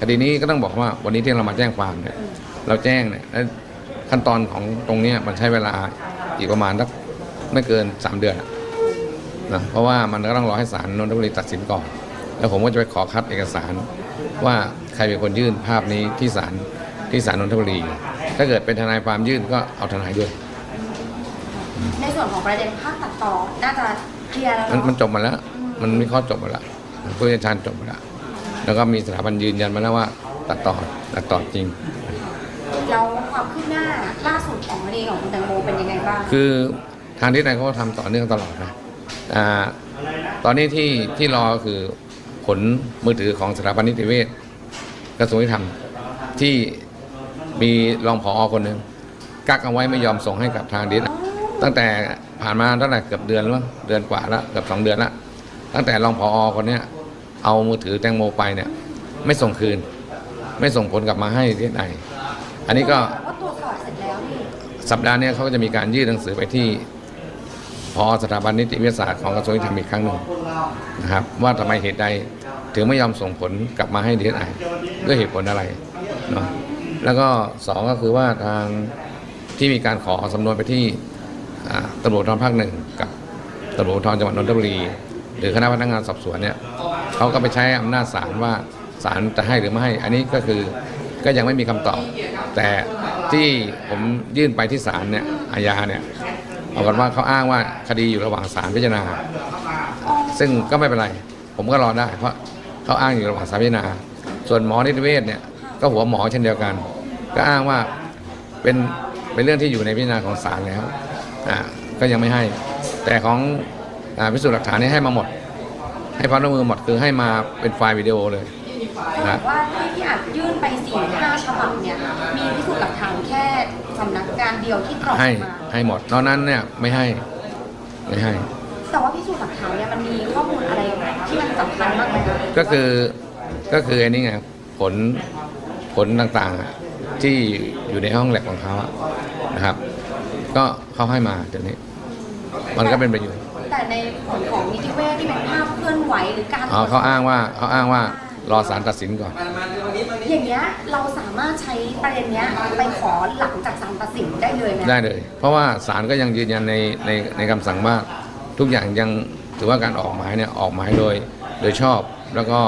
คดีนี้ก็ต้องบอกว่าวันนี้ที่เรามาแจ้งความเนี่ยเราแจ้งเนี่ยแล้วขั้นตอนของตรงเนี้ยมันใช้เวลาอีกประมาณสักไม่เกิน 3 เดือนอะนะเพราะว่ามันก็ต้องรอให้ศาลนนทบุรีตัดสินก่อน แล้วผมก็จะไปขอคัดเอกสาร ว่าใครเป็นคนยื่นภาพนี้ที่ศาลที่ศาลนนทบุรี ถ้าเกิดเป็นทนายความยื่นก็เอาทนายด้วย ในส่วนของประเด็นภาพตัดต่อน่าจะเคลียร์แล้วมันเนาะมันจบมาแล้ว มันมีข้อจบมาแล้วผู้เชี่ยวชาญจบมาแล้ว แล้วก็มีสถาบันยืนยันมาแล้วว่าตัดต่อตัดต่อจริง แล้วความคืบหน้าล่าสุดของคดีของคุณแตงโมเป็นยังไงบ้างคือทางที่นายเขาก็ทำต่อเนื่องตลอดนะอ่าตอนนี้ที่ที่รอคือผลมือถือของสถาบันนิติเวชกระทรวงยุติธรรมที่มีรองผอคนหนึ่งกักเอาไว้ไม่ยอมส่งให้กับทางดิสตั้งแต่ผ่านมาตั้งแต่เกือบเดือนแล้วเดือนกว่าแล้วเกือบสองเดือนแล้วตั้งแต่รองผอคนเนี้ย เอามือถือแตงโมไปเนี่ย ไม่ส่งคืน ไม่ส่งผลกลับมาให้ที่ไหนอันนี้ก็ว่าตรวจสอบเสร็จแล้วนี่สัปดาห์เนี้ยเขาก็จะมีการยื่นหนังสือไปที่พอสถาบันนิติวิทยาศาสตร์ของกระทรวงยุติธรรมอีกครั้งหนึ่งนะครับ ว่าทำไมเหตุใดถึงไม่ยอมส่งผลกลับมาให้ดีเอสไอด้วยเหตุผลอะไรเนาะแล้วก็สองก็คือว่าทางที่มีการขอสำนวนไปที่อ่าตำรวจทองภาคหนึ่งกับตำรวจภูธรจังหวัดนนทบุรี หรือคณะพนักงานสอบสวนเนี่ย เขาก็ไปใช้อำนาจศาลว่าศาลจะให้หรือไม่ให้ อันนี้ก็คือก็ยังไม่มีคำตอบ แต่ที่ผมยื่นไปที่ศาลเนี่ยอาญาเนี่ยเอากันว่าเขาอ้างว่าคดีอยู่ระหว่างศาลพิจารณา ซึ่งก็ไม่เป็นไร ผมก็รอได้ เพราะเขาอ้างอยู่ระหว่างศาลพิจารณา ส่วนหมอนิติเวชเนี่ยก็หัวหมอเช่นเดียวกัน ก็อ้างว่าเป็นเป็นเรื่องที่อยู่ในพิจารณาของศาลแล้วอ่าก็ยังไม่ให้ แต่ของอพิสูจน์หลักฐานนี่ให้มาหมด ให้ความร่วมมือหมดคือให้มาเป็นไฟล์วิดีโอเลยบนะอกว่าที่ที่อาจยื่นไปสี่ห้าฉบับเนี่ยมีพิสูจน์หลักฐานแค่สำนักงานเดียวที่กรอกให้มาให้หมดนอกนั้นเนี่ยไม่ให้ไม่ให้ แต่ว่าพิสูจน์หลักฐานเนี่ยมันมีข้อมูลอะไรที่มันสำคัญมากไหมคะก็คือก็คือไอ้นี่ไงผลผลต่างๆอะที่อยู่ในห้องแลบของเขาอะนะครับ ก็เขาให้มาเดี๋ยวนี้ มันก็เป็นประโยชน์ แต่ในผลของนิติเวชที่เป็นภาพเคลื่อนไหวหรือการ อ๋อเขาอ้างว่าเขาอ้างว่ารอศาลตัดสินก่อน อย่างเงี้ยเราสามารถใช้ประเด็นเนี้ยไปขอหลังจากศาลตัดสินได้เลยไหมได้เลย เพราะว่าศาลก็ยังยืนยันในในในคำสั่งว่าทุกอย่างยังถือว่าการออกหมายเนี่ยออกหมายโดยโดยชอบแล้วก็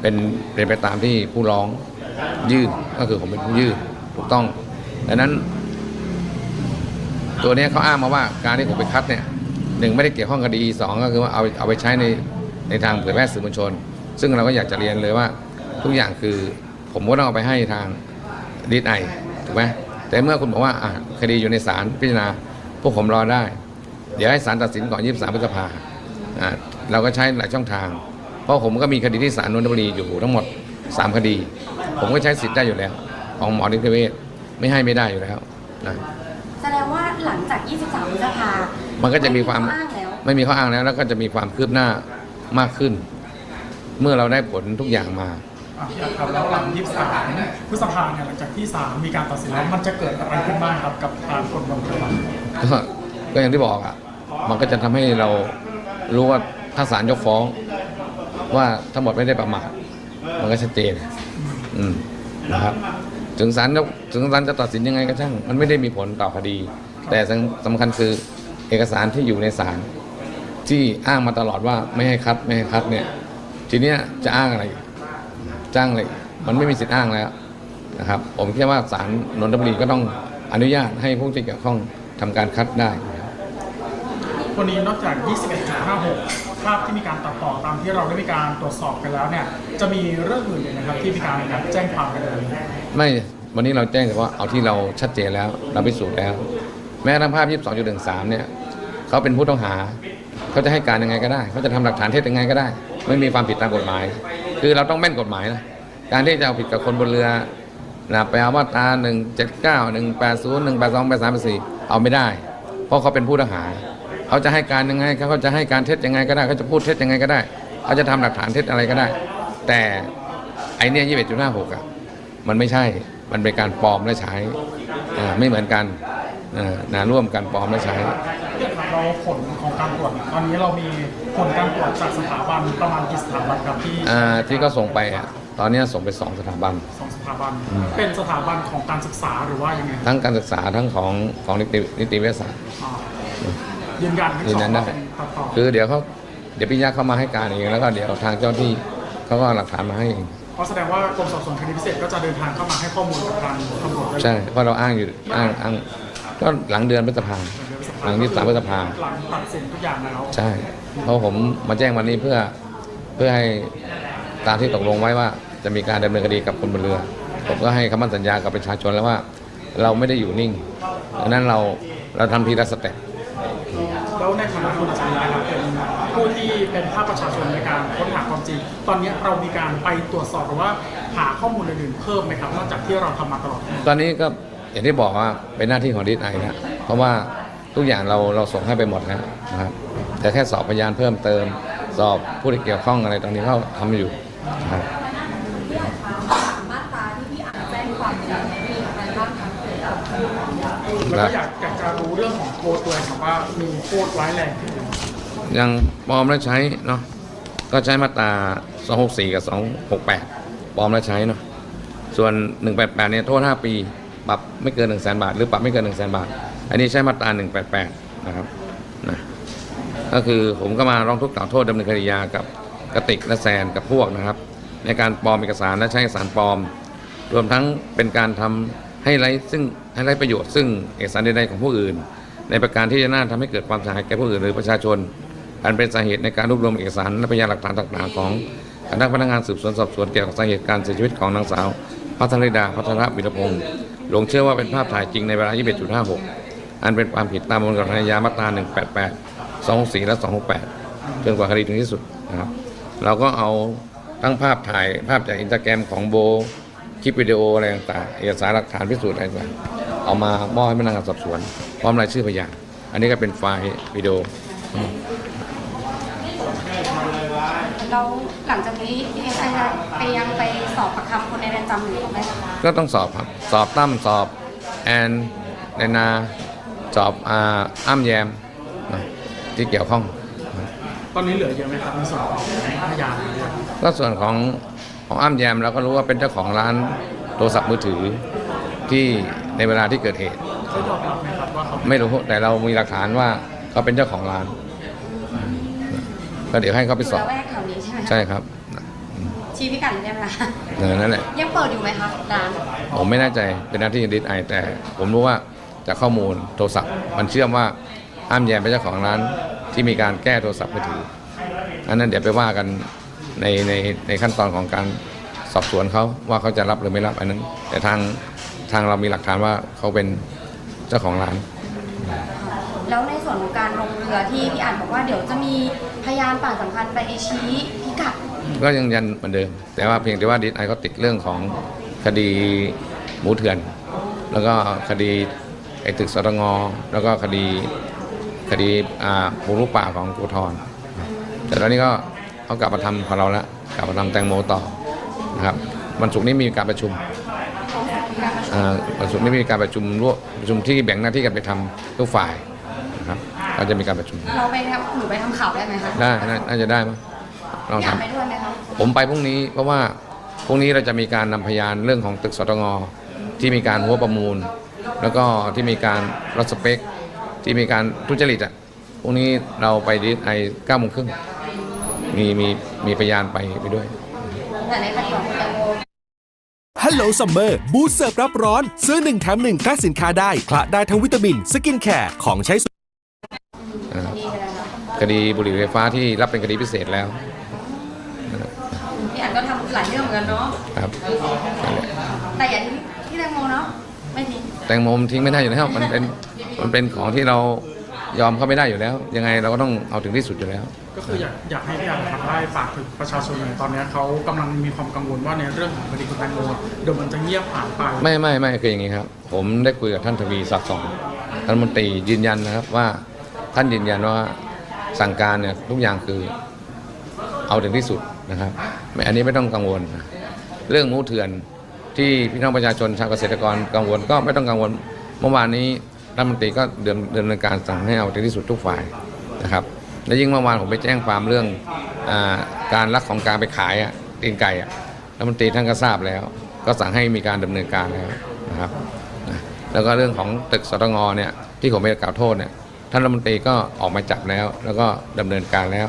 เป็นเป็นไปตามที่ผู้ร้องยื่นก็คือผมเป็นผู้ยื่นถูกต้องดังนั้น ตัวเนี้ยเขาอ้างมาว่าการที่ผมไปคัดเนี่ย หนึ่งไม่ได้เกี่ยวข้องคดีสองก็คือว่าเอาเอาไปใช้ในในทางเผยแพร่สื่อมวลชน ซึ่งเราก็อยากจะเรียนเลยว่าทุกอย่างคือผมก็ต้องเอาไปให้ทางดีไอถูกไหมแต่เมื่อคุณบอกว่าอะคดีอยู่ในศาลพิจารณา พวกผมรอได้ เดี๋ยวให้ศาลตัดสินก่อน23พฤษภาอ่าเราก็ใช้หลายช่องทาง เพราะผมก็มีคดีที่ศาลนนทบุรีอยู่ทั้งหมด 3 คดี ผมก็ใช้สิทธิ์ได้อยู่แล้ว ของหมอนิติเวชไม่ให้ไม่ได้อยู่แล้วนะแสดงว่าหลังจาก 23พฤษภา มันก็จะมีความไข้ออ้างแล้วไม่มีข้ออ้างแล้ว แล้วก็จะมีความคืบหน้ามากขึ้น เมื่อเราได้ผลทุกอย่างมาอะพี่อัดครับแล้วหลังยี่สิบสามพฤษภาเนี่ยหลังจากที่ศาลมีการตัดสินแล้วมันจะเกิดอะไรขึ้นบ้างครับกับทางคนบนเรือก็ก็อย่างที่บอกอะมันก็จะทำให้เรารู้ว่าถ้าศาลยกฟ้อง ว่าทั้งหมดไม่ได้ประมาทมันก็ชัดเจนอืมนะครับ ถึงศาลยกถึงศาลจะตัดสินยังไงก็ช่าง มันไม่ได้มีผลต่อคดี แต่สำสำคัญคือ เอกสารที่อยู่ในศาลที่อ้างมาตลอดว่าไม่ให้คัดไม่ให้คัดเนี่ยทีเนี้ยจะอ้างอะไรอีกจ้างอะไรอีกมันไม่มีสิทธิ์อ้างแล้วนะครับ ผมคิดว่าศาลนนทบุรีก็ต้องอนุญาตให้ผู้ที่เกี่ยวข้องทำการคัดได้วันนี้นอกจาก 21.56 ภาพที่มีการตัดต่อตามที่เราได้มีการตรวจสอบกันแล้วเนี่ย จะมีเรื่องอื่นอีกนะครับที่มีการในการแจ้งความกันเลยไม่ วันนี้เราแจ้งแต่ว่าเอาที่เราชัดเจนแล้ว เราพิสูจน์แล้วแม้ทั่งภาพ 22.13 เนี่ยเขาเป็นผู้ต้องหาเขาจะให้การยังไงก็ได้เขาจะทำหลักฐานเท็จยังไงก็ได้ ไม่มีความผิดตามกฎหมาย คือเราต้องแม่นกฎหมายนะการที่จะเอาผิดกับคนบนเรือนะไปเอามาตรา179 180 182 183เอาไม่ได้ เพราะเขาเป็นผู้ต้องหาเขาจะให้การยังไงเขาจะให้การเท็จยังไงก็ได้เขาจะพูดเท็จยังไงก็ได้เขาจะทำหลักฐานเท็จอะไรก็ได้ แต่ไอเนี่ย21.56อะมันไม่ใช่มันเป็นการปลอมและใช้ไม่เหมือนกัน นะร่วมกันปลอมและใช้พี่อัดครับเราผลของการตรวจตอนนี้เรามีผลการตรวจจากสถาบันประมาณกี่สถาบันครับที่อ่าที่เขาส่งไปอะตอนนี้ส่งไปสองสถาบันสองสถาบัน เป็นสถาบันของการศึกษาหรือว่ายังไงทั้งการศึกษาทั้งของของนิตินิติวิทยาศาสตร์อ่ายืนยันทั้งยืสนองยันได้ว่าเป็นตัดต่อคือเดี๋ยวเขาเดี๋ยวพี่ยักษ์เข้ามาให้การเองแล้วก็เดี๋ยวทางเจ้าที่เขาก็เอาหลักฐานมาให้เองเพราะแสดงว่ากรมสอบสวนคดีพิเศษก็จะเดินทางเข้ามาให้ข้อมูลกับทางตำรวจได้เลยใช่เพราะเราอ้างอยู่อ้างอ้าง ก็หลังเดือนพฤษภาหลังที่สามพฤษภาหลังตัดสินทุกอย่างแล้วใช่ เพราะผมมาแจ้งวันนี้เพื่อเพื่อให้ตามที่ตกลงไว้ว่า จะมีการดำเนินคดีกับคนบนเรือ ผมก็ให้คำมั่นสัญญากับประชาชนแล้วว่า เราไม่ได้อยู่นิ่งดังนั้นเราเราทำทีละสเต็ปแล้วในฐานะคุณอัจฉริยะครับเป็นผู้ที่เป็นภาคประชาชนในการค้นหาความจริง ตอนนี้เรามีการไปตรวจสอบหรือว่าหาข้อมูลอื่นๆเพิ่มไหมครับนอกจากที่เราทำมาตลอด ตอนนี้ก็ อย่างที่บอกว่าเป็นหน้าที่ของดีไอนะเพราะว่าทุกอย่างเราเราส่งให้ไปหมดแล้วนะครับแต่แค่สอบพยานเพิ่มเติม สอบผู้ที่เกี่ยวข้องอะไรตอนนี้เขาทำอยู่นะครับมาตราที่พี่อ่านแจ้งความจริงมีอะไรบ้างคะแล้วก็อยากอยากจะรู้เรื่องของโทษด้วยครับว่ามีโทษร้ายแรงที่สุดยังปลอมและใช้เนาะก็ใช้มาตรา 264 กับ 268ปลอมและใช้เนาะส่วน 188 เนี่ยโทษ 5 ปี ปรับไม่เกิน1 0 0 0 0แบาท หรือปรับไม่เกิน1 0 0 0 0แบาท อันนี้ใช้มาตรา188 นะครับนะก็คือผมก็มาร้องทุกข์กล่าวโทษดำเนินคดียากับกระติกและแซนกับพวกนะครับ ในการปลอมเอกสารและใช้เอกสารปลอม รวมทั้งเป็นการทำให้ไร้ซึ่งให้ไร้ประโยชน์ซึ่งเอกสารใดๆของผู้อื่น ในประการที่จะน่าทำให้เกิดความเสียหายแก่ผู้อื่นหรือประชาชน อันเป็นสาเหตุในการรวบรวมเอกสารและพยานหลักฐานต่างๆของคณะพนักงานสืบสวนสอบสวนเกี่ยวกับสาเหตุการเสียชีวิตของนางสาวพัทรธิดาพัทรวิรพงศ์ หลงเชื่อว่าเป็นภาพถ่ายจริงในเวลา 21.56 อันเป็นความผิดตามมวลกฎหมายอาญามาตรา 188 264 และ 268 จนกว่าคดีถึงที่สุดนะครับ เราก็เอาทั้งภาพถ่ายภาพจากอินสตาแกรมของโบ คลิปวิดีโออะไรต่างๆเอกสารหลักฐานพิสูจน์อะไรต่างๆเอามามอบให้พนักงานสอบสวน พร้อมรายชื่อพยาน อันนี้ก็เป็นไฟล์วิดีโอ แล้วหลังจากนี้ดีเอสไอไปยังไปสอบปากคำคนในเรือนจำอยู่ไหมคะก็ต้องสอบครับ สอบตั้มสอบแอนแอนนาสอบอาอ้ำแยมนะที่เกี่ยวข้อง ตอนนี้เหลือเยอะไหมครับในส่วนของพยานเนี่ยก็ส่วนของของอ้ำแยมเราก็รู้ว่าเป็นเจ้าของร้านโทรศัพท์มือถือที่ในเวลาที่เกิดเหตุ เขายอมรับไหมครับว่าเขาไม่รู้แต่เรามีหลักฐานว่าเขาเป็นเจ้าของร้าน ก็เดี๋ยวให้เขาไปอยู่สอบละแวกแถวนี้ใช่ไหมคะใช่ครับชี้พิกัดได้ไหมคะเออนั่นแหละ ยังเปิดอยู่ไหมคะร้านผมไม่แน่ใจเป็นหน้าที่ดิสไอแต่ผมรู้ว่าจากข้อมูลโทรศัพท์ มันเชื่อมว่าอ้ามแยมเป็นเจ้าของร้านที่มีการแก้โทรศัพท์มือถืออันนั้นเดี๋ยวไปว่ากันในในในขั้นตอนของการสอบสวนเขาว่าเขาจะรับหรือไม่รับอันนั้น แต่ทางทางเรามีหลักฐานว่าเขาเป็นเจ้าของร้าน แล้วในส่วนของการลงเรือที่พี่อ่านบอกว่าเดี๋ยวจะมี พยานปากสำคัญไปชี้พิกัดก็ยังยันเหมือนเดิม แต่ว่าเพียงแต่ว่าดิสไอเขาติดเรื่องของคดีหมูเถื่อน แล้วก็คดีไอ้ตึกสตงแล้วก็คดีคดีอ่าบุกรุกป่าของกูทรแต่ตอนนี้ก็เขากลับมาทำของเราแล้วกลับมาทำแตงโมต่อนะครับวันศุกร์นี้มีการประชุมอ่าวันศุกร์นี้มีการประชุมร่วมประชุมที่แบ่งหน้าที่กันไปทำทุกฝ่าย นะครับเราจะมีการประชุม เราไปทำหนูไปทำข่าวได้ไหมคะได้น่าน่าจะได้มั้ยลองพี่อ่านทำ ไปด้วยไหมคะผมไปพรุ่งนี้เพราะว่าพรุ่งนี้เราจะมีการนำพยานเรื่องของตึกสตงที่มีการหัวประมูล แล้วก็ที่มีการรัสเปค ที่มีการทุจริตอะพรุ่งนี้เราไปดีไอเก้าโมงครึ่งมีมีมีพยานไปไปด้วย แต่ในคดีของคุณแตงโม ฮัลโหลซัมเมอร์บูสต์เสิร์ฟรับร้อน ซื้อ 1 แถม 1ค่าสินค้าได้ คละได้ทั้งวิตามิน สกินแคร์ ของใช้ส่วนนะ ครับคดีอะไรคะคดีบุหรี่ไฟฟ้าที่รับเป็นคดีพิเศษแล้วพี่อ่านก็ทำหลายเรื่องเหมือนกันเนาะครับนั่นแหละแต่อย่าทิ้งพี่แตงโมเนาะไม่ทิ้งแตงโมมันทิ้งไม่ได้อยู่แล้วมันเป็นมันเป็นของที่เรายอมเขาไม่ได้อยู่แล้ว ยังไงเราก็ต้องเอาถึงที่สุดอยู่แล้ว ก็คืออยากอยากให้พี่อันครับได้ฝากถึงประชาชนหน่อยตอนนี้เขากำลังมีความกังวลว่าในเรื่องของคดีคุณแตงโมเดี๋ยวมันจะเงียบผ่านไปไม่ไม่ไม่คืออย่างนี้ครับ ผมได้คุยกับท่านทวีศักดิ์สองท่านรัฐมนตรียืนยันนะครับว่า ท่านยืนยันว่าสั่งการเนี่ยทุกอย่างคือเอาถึงที่สุดนะครับไม่อันนี้ไม่ต้องกังวล เรื่องหมูเถื่อนที่พี่น้องประชาชนชาวเกษตรกรกังวลก็ไม่ต้องกังวล เมื่อวานนี้รัฐมนตรีก็เดิมำเนินการสั่งให้เอาถึงที่สุดทุกฝ่ายนะครับและยิ่งเมื่อวานผมไปแจ้งความเรื่องอการลักของกลางไปขายตีนไก่รัฐมนตรีท่านก็ทราบแล้ว ก็สั่งให้มีการดำเนินการแล้วนะครับแล้วก็เรื่องของตึกสตงเนี่ยที่ผมไปกล่าวโทษเนี่ย ท่านรัฐมนตรีก็ออกมาจับแล้ว แล้วก็ดำเนินการแล้ว